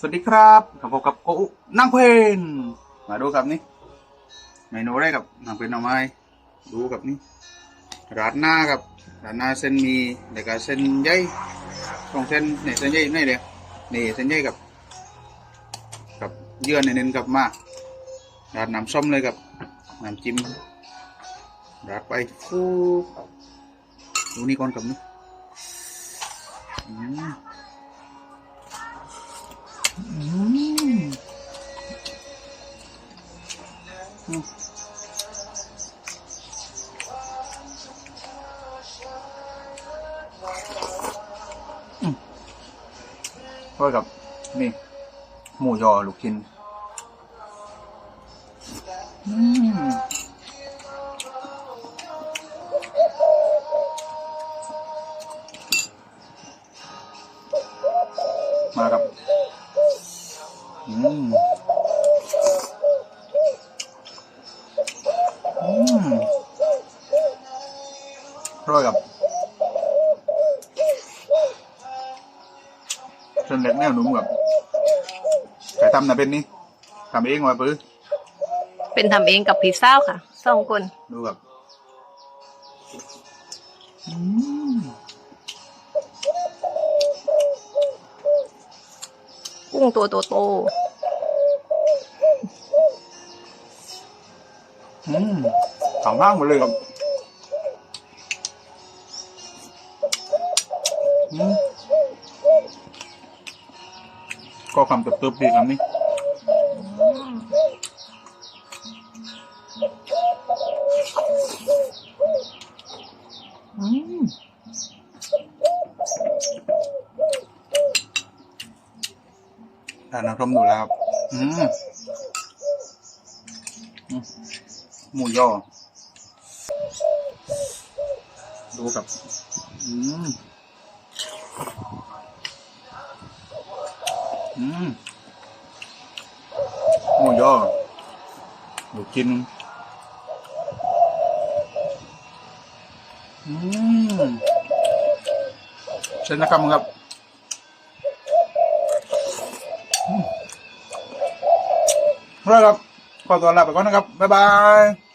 สวัสดีครับกับผมกับโกอุนั่งเพลนมาดูครับนี่เมนูแรกกับนั่งเพลนเอาไม้ดูกับนี่ราดหน้ากับราดหน้าเส้นมีแล้วก็เส้นใยสองเส้นนี่เส้นใยนี่เลยนี่เส้นใยกับกับเยื่อเน้นๆกับมาราดน้ำส้มเลยกับน้ำจิ้มราดไปฟูดูนี่ก่อนกับนี่ อืมอืมก็กับ นี่ หมูยอลูกชิ้นมมากับ อืม ร่อยกับเส้นเล็กแนวหนุ่มกับใครทำนะเป็นนี่ทำเองวะปื้อเป็นทำเองกับพี่สาวค่ะสองคนดูกับอืมกุ้งตัวโตโตอืมสองข้างหมดเลยครับ ก็คำตึบๆดีครับนี่อืมทานน้ำส้มดูแล้วอืมหมูย่อดูกับ อืม อืมหมูยอดูกิน อืมเช่นนะครับมึงครับอืมเอาละครับ ขอตัวลาไปก่อนนะครับ บ๊ายบาย